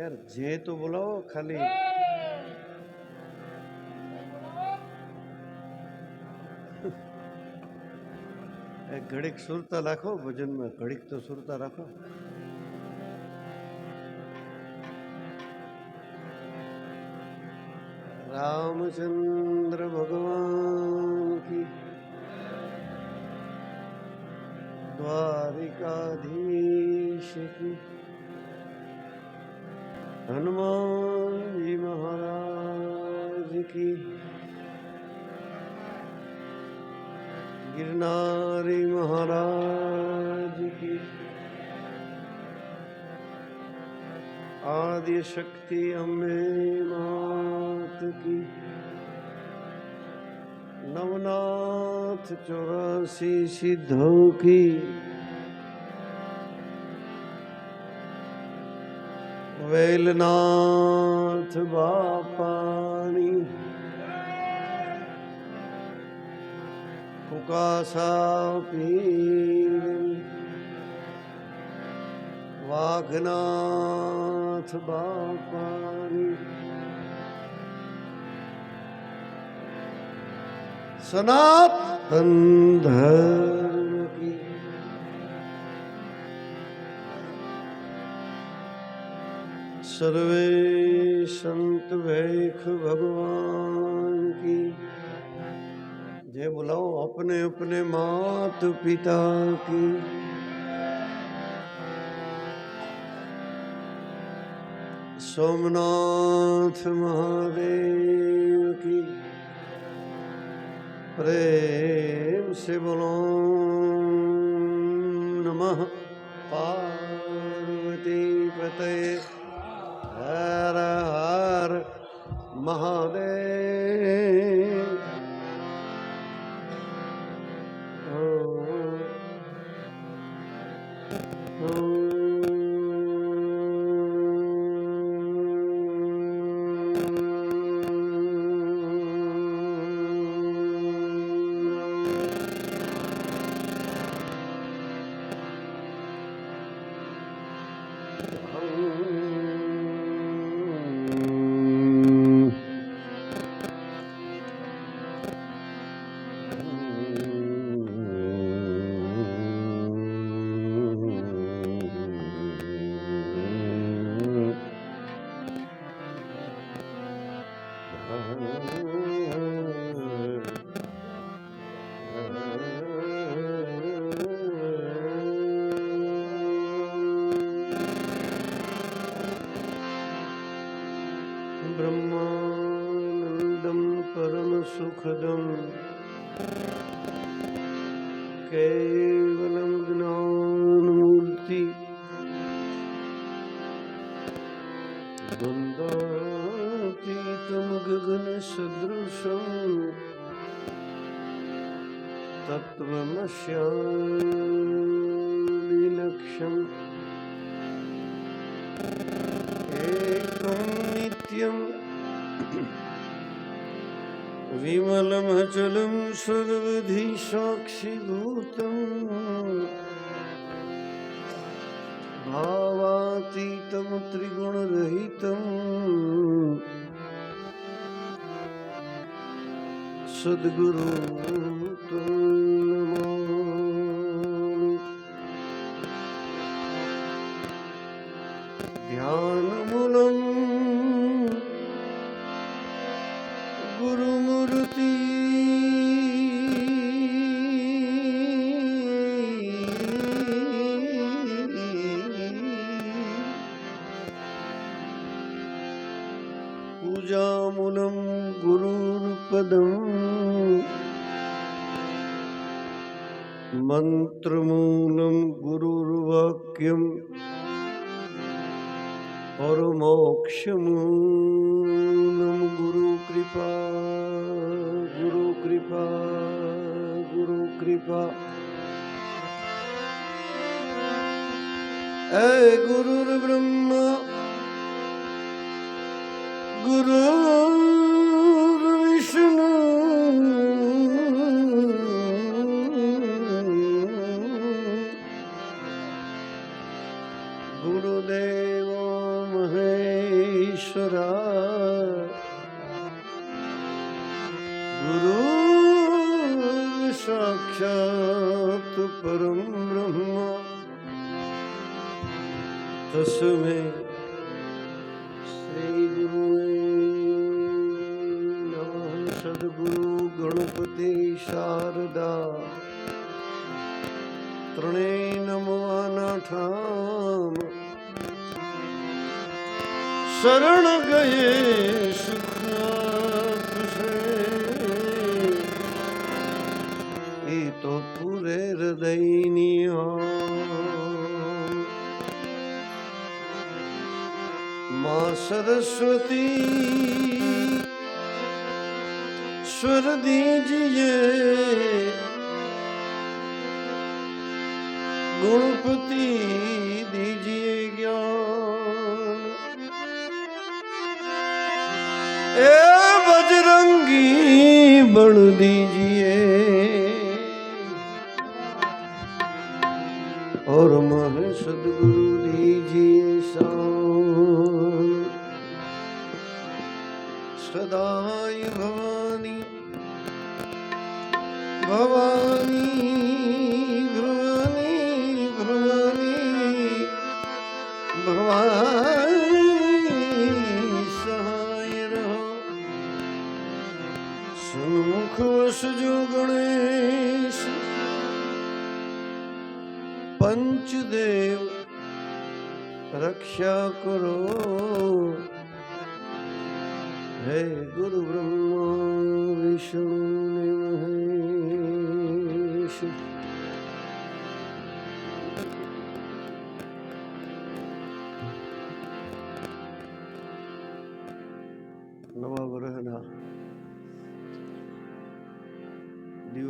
યાર જે તો બોલાવો ખાલી એક ઘડીક સુરતા રાખો ભજનમાં ઘડીક તો સુરતા રાખો રામચંદ્ર ભગવાન કી દ્વારિકાધીશ કી હનુમાનજી મહારાજ કી ગિરનારી મહારાજ કી આદિ શક્તિ અમે માત કી નવનાથ ચોરાસી સિદ્ધો કી વેલનાથ બાપાણી કુકાસા પીર. વાઘનાથ બાપાણી સનાતન ધર્મ. સર્વે સંત વૈખ ભગવાન કી જય બોલાવો અપને અપને માત પિતા કી સોમનાથ મહાદેવ કી પ્રેમ સે બોલો નમઃ પાર્વતી પતય മഹാദേ બ્રહ્માનંદમ પરમ સુખદમ. કેવલમ જ્ઞાનમૂર્તિ. ગંગાતીતમ ગગન સદૃશમ. તત્વમશ્યાલક્ષ્યમ એકમ नित्यं विमलमचलं सर्वधि साक्षिभूतम् भावातीतं त्रिगुणरहितं सद्गुरु पूजामूलं गुरुर्पदम् मन्त्रमूलं गुरुर्वाक्यम् परमोक्षमूलं गुरुकृपा गुरुकृपा गुरुकृपा ए गुरुर्ब्रह्मा પરમ બ્રહ્મ તસ્મે શ્રી ગુરુ સદગુરુ ગણપતિ શારદા ત્રણેય નમવાના ઠામ શરણ ગયે સરસ્વતી स्वर दीजिए गुणपति दीजिए ज्ञान ए बजरंगी बन दीजिए और मह सदगुरु સુખ ગણેશ. પંચદેવ રક્ષા કરો. હે ગુરુ બ્રહ્મા વિષ્ણુ.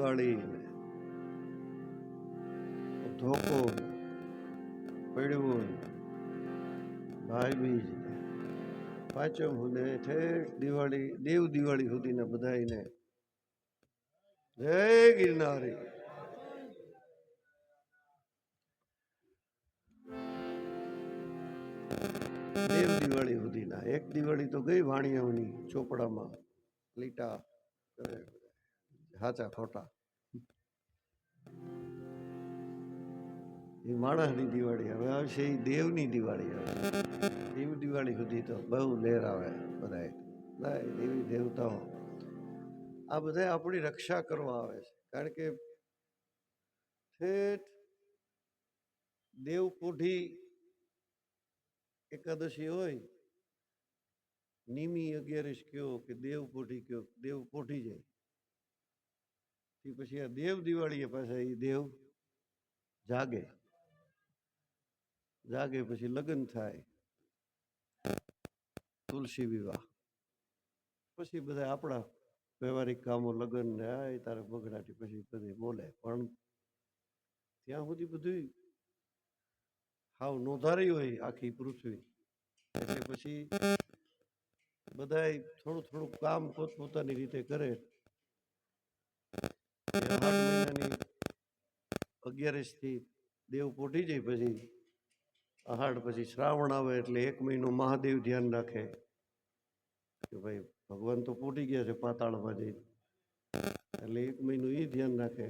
દિવાળી ધોકો પડવું ભાઈ બીજ પાંચમ સુધી ઠેઠ દિવાળી, દેવ દિવાળી સુધીને બધાને જય ગિરનારી. દેવ દિવાળી સુધીના, એક દિવાળી તો ગઈ વાણિયાઓની ચોપડામાં લીટા હાચા ખોટા એ માણસની દિવાળી હવે આવશે એ દેવની દિવાળી આવે. દેવ દિવાળી સુધી તો બહુ લહેર આવે બધાય. દેવી દેવતાઓ. આ બધા આપણી રક્ષા કરવા આવે છે. કારણ કે ઠેઠ દેવ પોઢી એકાદશી હોય, નિમી અગિયારીશ કયો કે દેવ પોઢી કયો, દેવ પોઢી જાય. પછી આ દેવ દિવાળીએ પાછા એ દેવ જાગે. જાગે પછી લગ્ન થાય. તુલસી વિવાહ. પછી બધા આપણા વ્યવહારિક કામો લગ્ન ને આ તારે બગડાટી પછી બધી બોલે. પણ ત્યાં સુધી બધું હાવ નોંધારી હોય આખી પૃથ્વી. એટલે પછી બધાય થોડું થોડું કામ પોતપોતાની રીતે કરે. આઠ મહિનાની અગિયારસથી દેવ પોટી જાય પછી આહાડ પછી શ્રાવણ આવે એટલે એક મહિનો મહાદેવ ધ્યાન રાખે કે ભાઈ ભગવાન તો પોટી ગયા છે પાતાળમાં જઈને. એટલે એક મહિનો એ ધ્યાન રાખે,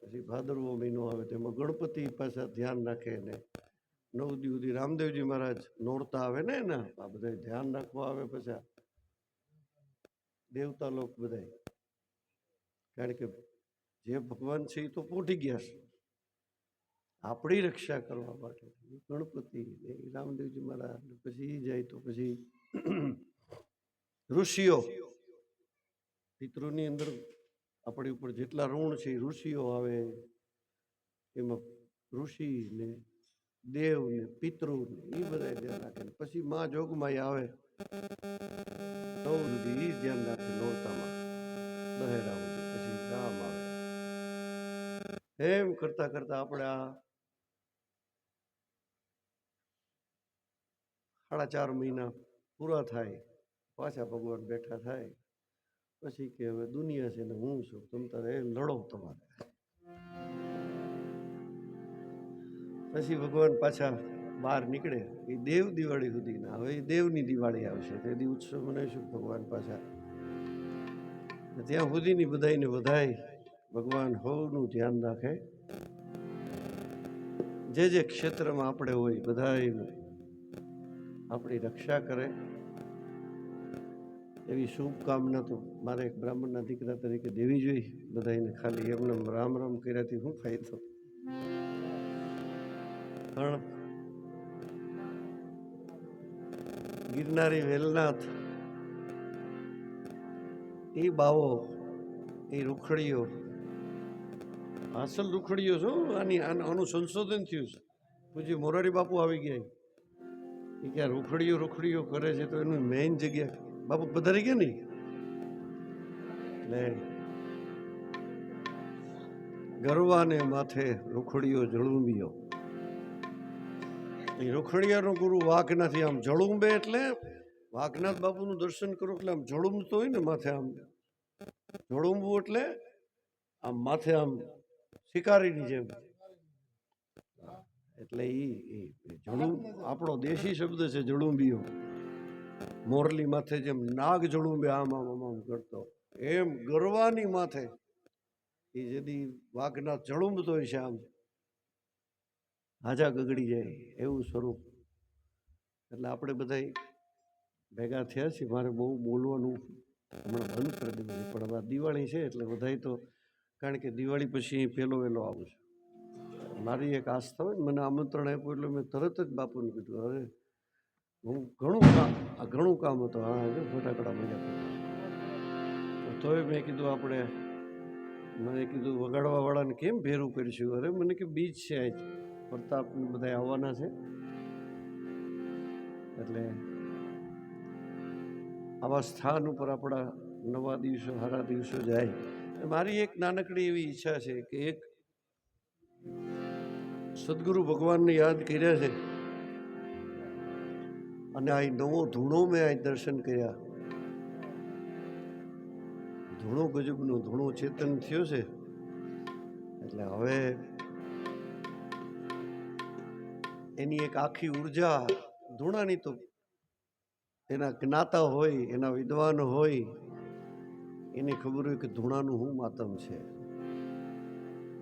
પછી ભાદરવો મહિનો આવે તેમાં ગણપતિ પાછા ધ્યાન રાખે ને નવ દી સુધી રામદેવજી મહારાજ નોરતા આવે ને એના, આ બધા ધ્યાન રાખવા આવે પછી. દેવતા લોક બધા કારણ કે જે ભગવાન છે એ તો પોટી ગયા છે. આપણી રક્ષા કરવા માટે ગણપતિ રામદેવજી મહારાજ પછી જાય તો પછી ઋષિઓ. પિતૃની અંદર આપણી ઉપર જેટલા ઋણ છે ઋષિઓ આવે, એમાં ઋષિ ને, દેવ ને, પિતૃ ને એ બધા ધ્યાન રાખે પછી માં જોગમાય આવે. સૌ સુધી એ ધ્યાન રાખે નોરતામાં. દહેરા પછી રામ આવે. એમ કરતા કરતા આપણે આ સાડા ચાર મહિના પૂરા થાય, પાછા ભગવાન બેઠા થાય, પછી કે હવે દુનિયા છે ને હું છું, તમ તારે એમ લડો તમારે. પછી ભગવાન પાછા બહાર નીકળે. એ દેવ દિવાળી સુધી ના હવે એ દેવની દિવાળી આવશે. તે ઉત્સવ મનાવીશું ભગવાન પાછા. ત્યાં સુધીની બધાને વધાય. ભગવાન હોનું ધ્યાન રાખે. જે જે ક્ષેત્રમાં આપણે હોય બધા આપણી રક્ષા કરે. એવી શુભકામના તો મારે એક બ્રાહ્મણના દીકરા તરીકે દેવી જોઈએ. બધાને ખાલી એમને રામ રામ કર્યાથી શું ફાયદો? પણ ગિરનારી વેલનાથ એ બાવો એ રૂખડીઓ અસલ રૂખડીઓ છો આની આન- સંશોધન થયું છે. પછી મોરારી બાપુ આવી ગયા એ ક્યાં રૂખડીઓ રૂખડીઓ કરે છે તો એનું મેઇન જગ્યા બાપુ પધારી ગયા નહીં. એટલે ગરવાને માથે રૂખડીઓ જળુંબીઓ એ રૂખડિયાનો ગુરુ વાઘનાથી આમ જળુંબે એટલે વાઘનાથ બાપુનું દર્શન કરો એટલે આમ જળુંબતો હોય ને માથે આમ. જળુંબવું એટલે આમ માથે આમ શિકારીની જેમ. એટલે એ જળું, આપણો દેશી શબ્દ છે જળુંબીઓ મોરલી માથે જેમ નાગ જળુંબે આમ આમ આમ કરતો. એમ ગરવાની માથે. એ જેની વાઘનાથ જળુંબતો હોય છે આમ. હાજા ગગડી જાય, એવું સ્વરૂપ. એટલે આપણે બધા ભેગા થયા છીએ. મારે બહુ બોલવાનું હમણાં બંધ કરી દીધું. પણ દિવાળી છે, એટલે બધાય તો કારણ કે દિવાળી પછી પહેલો વહેલો આવું છું. મારી એક આસ્થા હોય મને આમંત્રણ આપ્યું એટલે મેં તરત જ બાપુને કીધું, અરે, હું ઘણું કામ, આ ઘણું કામ હતું, હા, જો, ફટાકડા મજા તોય મેં કીધું, આપણે મને કીધું, વગાડવાવાળાને કેમ ભેરું કરીશું? અરે, મને કે, બીજ છે આજ પ્રતાપને બધા આવવાના છે. એટલે આવા સ્થાન ઉપર આપણા નવા દિવસો, સારા દિવસો જાય. મારી એક નાનકડી એવી ઈચ્છા છે કે એક સદગુરુ ભગવાનને યાદ કર્યા છે. અને આ નવો ધૂણો મેં આ દર્શન કર્યા. ધૂણો ગજબનો ધૂણો ચેતન થયો છે. એટલે હવે એની એક આખી ઊર્જા ધૂણાની તો એના જ્ઞાતા હોય, એના વિદ્વાન હોય એને ખબર હોય કે ધૂણાનું શું માતમ છે.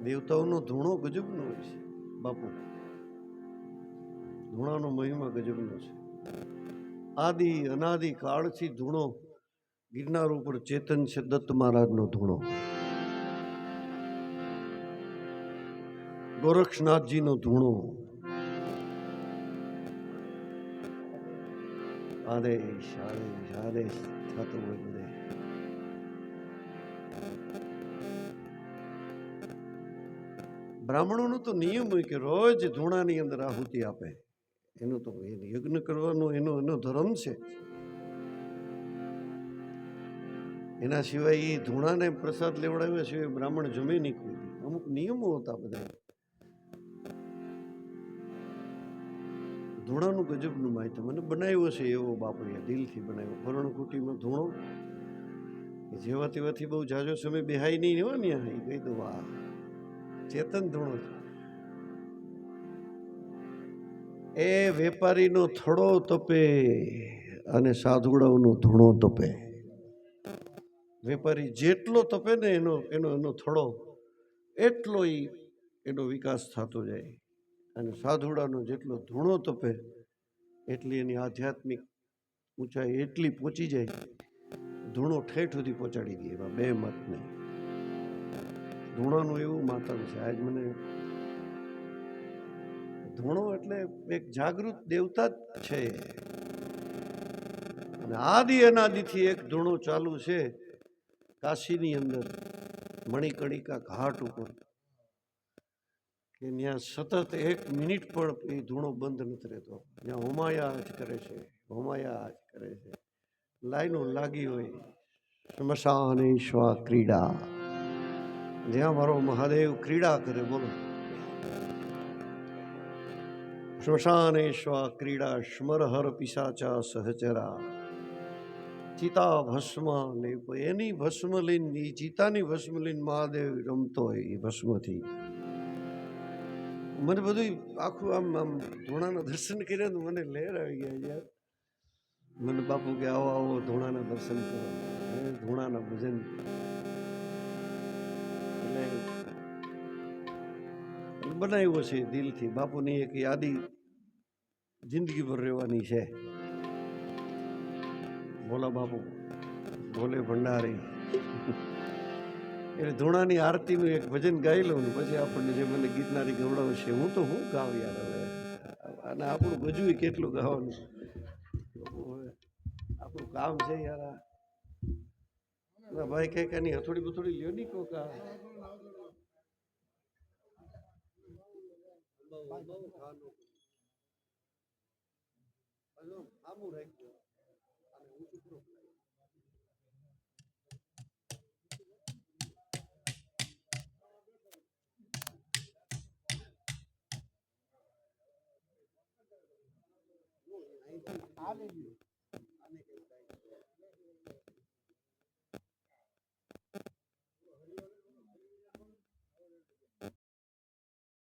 દેવતાઓનો ધૂણો ગજબનો હોય છે, બાપુ. ધૂણાનો મહિમા ગજબનો છે. આદિ, અનાદિ કાળથી ધૂણો ગિરનાર ઉપર ચેતન છે દત્ત મહારાજનો ધૂણો. ગોરક્ષનાથજીનો ધૂણો. આદેશ આદેશ આદેશ થતું હોય બધે. બ્રાહ્મણોનો તો નિયમ હોય કે રોજ ધૂણાની અંદર આહુતિ આપે. એનું તો યજ્ઞ કરવાનો એનો એનો ધર્મ છે. એના સિવાય એ ધૂણાને પ્રસાદ લેવડાવ્યા સિવાય બ્રાહ્મણ જમે નહીં અમુક નિયમો હતા બધા. ધૂણાનું ગજબનું માહિતી મને બનાવ્યો છે એવો બાપુએ દિલથી બનાવ્યો. ભરણકુટીમાં ધૂણો. જેવા તેવાથી બહુ જાજો સમય બેહાઈ નહીં હોય ને એ કહી દઉં, વાહ. ચેતન ધૂણો છે. એ વેપારીનો થડો તપે અને સાધુડાઓનો ધૂણો તપે. વેપારી જેટલો તપે ને એનો એનો એનો થડો, એટલો એનો વિકાસ થતો જાય. અને સાધુડાનો જેટલો ધૂણો તપે, એટલી એની આધ્યાત્મિક ઊંચાઈ એટલી પહોંચી જાય, ધૂણો ઠેઠ સુધી પહોંચાડી દે એવા બે મત નહીં. ધૂણાનું એવું માતમ છે. આજ મને ધૂણો એટલે એક જાગૃત દેવતા જ છે. અને આદિ અનાદિથી એક ધૂણો ચાલુ છે. કાશીની અંદર મણિકણિકા ઘાટ ઉપર. કે ત્યાં સતત એક મિનિટ પણ એ ધૂણો બંધ નથી રહેતો. ત્યાં હોમાયા જ કરે છે, હોમાયા જ કરે છે. લાઈનો લાગી હોય. સ્મશાને શ્વા ક્રીડા. જ્યાં મારો મહાદેવ ક્રીડા કરે, બોલો. શ્મશાને શ્વા ક્રીડા સ્મરહર પિશાચા સહચરા. ચિતા ભસ્મ ને એની ભસ્મલીન એ ચિતાની ભસ્મલીન મહાદેવ રમતો હોય એ ભસ્મથી. મને બધું આખું આમ આમ ધોણાના દર્શન કર્યા તો મને લહેર આવી ગયા યાર. મને બાપુ કે આવો આવો ધોણાના દર્શન કરો. ધોણાના ભજન. એટલે બનાવ્યો છે. દિલથી. બાપુની એક યાદી જિંદગીભર રહેવાની છે. ભોલા બાપુ, ભોલે ભંડારી. એટલે ધૂણાની આરતીનું એક ભજન ગાઈ લઉં પછી આપણને જે મને ગીતનારી ગવડાવશે, હું તો હું ગાવ યાર હવે. અને આપણું ગજું કેટલું ગાવાનું. આપણું કામ છે યાર ભાઈ કઈ કઈ હથોડી બથોડી લ્યો નહીં કોક આ આમું રાખજો અને ઊંચું થોડુંક આ લઈ લ્યો